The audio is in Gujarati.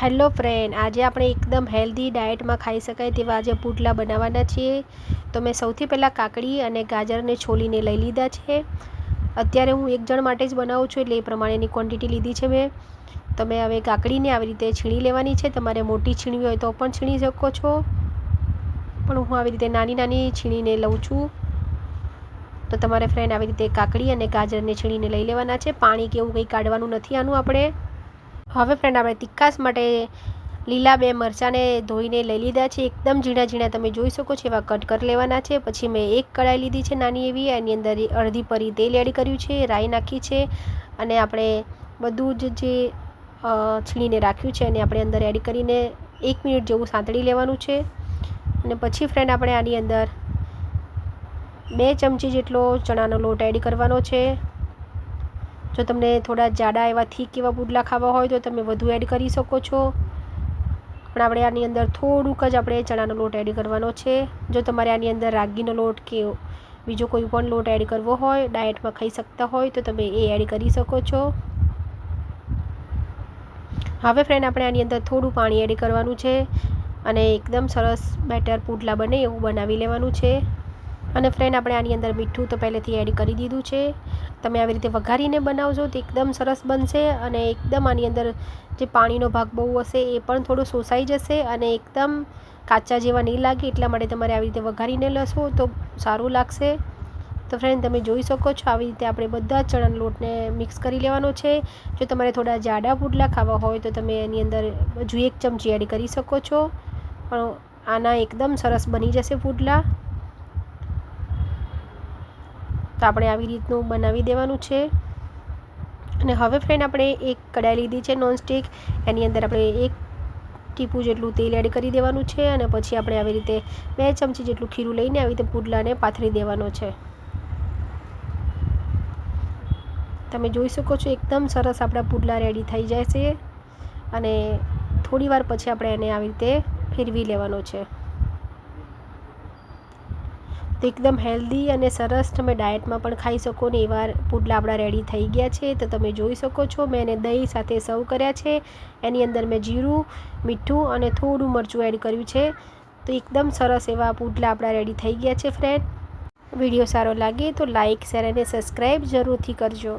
હેલો ફ્રેન્ડ, આજે આપણે એકદમ હેલ્ધી ડાયટમાં ખાઈ શકાય તેવા આજે પુડલા બનાવવાના છીએ. તો મેં સૌથી પહેલાં કાકડી અને ગાજરને છોલીને લઈ લીધા છે. અત્યારે હું એક જણ માટે જ બનાવું છું એટલે એ પ્રમાણેની ક્વોન્ટિટી લીધી છે મેં. તમે હવે કાકડીને આવી રીતે છીણી લેવાની છે. તમારે મોટી છીણવી હોય તો પણ છીણી શકો છો. પણ હું આવી રીતે નાની નાની છીણીને લઉં છું. તો તમારે ફ્રેન્ડ આવી રીતે કાકડી અને ગાજરને છીણીને લઈ લેવાના છે. પાણી કે એવું કંઈ કાઢવાનું નથી આનું આપણે. હવે ફ્રેન્ડ આપણે તિક્કાસ માટે લીલા બે મરચાંને ધોઈને લઈ લીધા છે. એકદમ ઝીણા ઝીણા તમે જોઈ શકો છો એવા કટ કરી લેવાના છે. પછી મેં એક કઢાઈ લીધી છે નાની એવી, એની અંદર અડધી પરી તેલ એડ કર્યું છે, રાઈ નાખી છે અને આપણે બધું જ જે છીણીને રાખ્યું છે એને આપણે અંદર એડ કરીને એક મિનિટ જેવું સાંતળી લેવાનું છે. અને પછી ફ્રેન્ડ આપણે આની અંદર બે ચમચી જેટલો ચણાનો લોટ એડ કરવાનો છે. જો તમને થોડા જાડા એવા થીક એવા પુડલા ખાવા હોય તો તમે વધુ એડ કરી શકો છો. પણ આપણે આની અંદર થોડુંક જ આપણે ચણાનો લોટ એડ કરવાનો છે. જો તમારે આની અંદર રાગીનો લોટ કે બીજો કોઈ પણ લોટ એડ કરવો હોય ડાયટમાં ખાઈ શકતા હોય, તો તમે એ એડ કરી શકો છો. હવે ફ્રેન્ડ આપણે આની અંદર થોડું પાણી એડ કરવાનું છે અને એકદમ સરસ બેટર પુડલા બને એવું બનાવી લેવાનું છે. અને ફ્રેન્ડ આપણે આની અંદર મીઠું તો પહેલેથી એડ કરી દીધું છે. તમે આવી રીતે વઘારીને બનાવજો, તો એકદમ સરસ બનશે અને એકદમ આની અંદર જે પાણીનો ભાગ બહુ હશે એ પણ થોડો શોષાઈ જશે અને એકદમ કાચા જેવા નહીં લાગે એટલા માટે તમારે આવી રીતે વઘારીને લશો તો સારું લાગશે. તો ફ્રેન્ડ તમે જોઈ શકો છો આવી રીતે આપણે બધા ચણાના લોટને મિક્સ કરી લેવાનો છે. જો તમારે થોડા જાડા પુડલા ખાવા હોય તો તમે એની અંદર હજુ એક ચમચી એડ કરી શકો છો. પણ આના એકદમ સરસ બની જશે પુડલા. તો આપણે આવી રીતનું બનાવી દેવાનું છે. અને હવે ફ્રેન્ડ આપણે એક કડાઈ લીધી છે નોનસ્ટિક એની અંદર આપણે એક ટીપું જેટલું તેલ એડ કરી દેવાનું છે અને પછી આપણે આવી રીતે બે ચમચી જેટલું ખીરું લઈને આવી રીતે પુડલાને પાથરી દેવાનો છે. તમે જોઈ શકો છો એકદમ સરસ આપણા પુડલા રેડી થઈ જાય છે અને થોડી વાર પછી આપણે એને આવી રીતે ફેરવી લેવાનો છે. તો એકદમ હેલ્ધી અને સરસ તમે ડાયટમાં પણ ખાઈ શકો ને એવા પુડલા આપણા રેડી થઈ ગયા છે. તો તમે જોઈ શકો છો, મેં એને દહીં સાથે સર્વ કર્યા છે. એની અંદર મેં જીરું, મીઠું અને થોડું મરચું એડ કર્યું છે. તો એકદમ સરસ એવા પુડલા આપણા રેડી થઈ ગયા છે ફ્રેન્ડ વીડિયો સારો લાગે તો લાઇક શેર અને સબસ્ક્રાઈબ જરૂરથી કરજો.